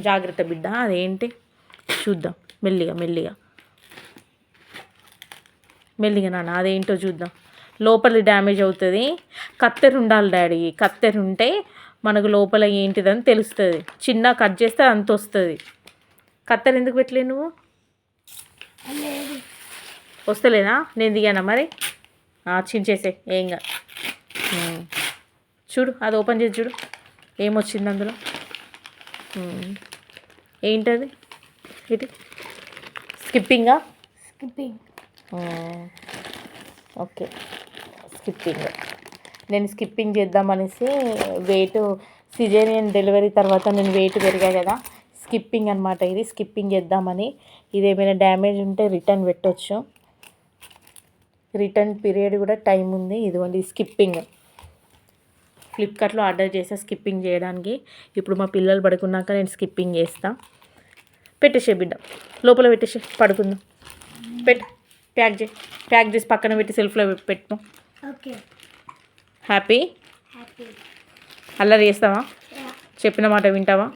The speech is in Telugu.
జాగ్రత్త బిడ్డ. అదేంటి? చూద్దాం. మెల్లిగా మెల్లిగా. మెల్లిగా నాన్న అదేంటో చూద్దాం. లోపల డ్యామేజ్ అవుతుంది. కత్తెర ఉండాలి డాడీ. కత్తెర ఉంటే మనకు లోపల ఏంటిదని తెలుస్తుంది. చిన్న కట్ చేస్తే అంత వస్తుంది. కత్తెర ఎందుకు పెట్టలే నువ్వు? వస్తలేనా? నేను దిగానా మరి? ఆ, చించేసే ఏం చూడు అది ఓపెన్ చేసి చూడు. ఏమొచ్చింది అందులో? ఏంటది? ఇది స్కిప్పింగా? స్కిప్పింగ్. ఓకే. స్కిప్పింగ్. నేను స్కిప్పింగ్ చేద్దామనేసి వెయిట్ సిజేరియన్ డెలివరీ తర్వాత నేను వెయిట్ పెరిగా కదా స్కిప్పింగ్ అనమాట ఇది స్కిప్పింగ్ చేద్దామని. ఇది ఏమైనా డ్యామేజ్ ఉంటే రిటర్న్ పెట్టొచ్చు. రిటర్న్ పీరియడ్ కూడా టైం ఉంది ఇదిగోండి స్కిప్పింగ్. ఫ్లిప్కార్ట్లో ఆర్డర్ చేసా స్కిప్పింగ్ చేయడానికి. ఇప్పుడు మా పిల్లలు పడుకున్నాక నేను స్కిప్పింగ్ చేస్తా. పెట్టేసే బిడ్డ. లోపల పెట్టేసే పడుకుందాం. పెట్టు. ప్యాక్ చేయి. ప్యాక్ చేసి పక్కన పెట్టి సెల్ఫ్లో పెట్టు. ఓకే. హ్యాపీ హ్యాపీ అల్లరి చేస్తావా? చెప్పిన మాట వింటావా?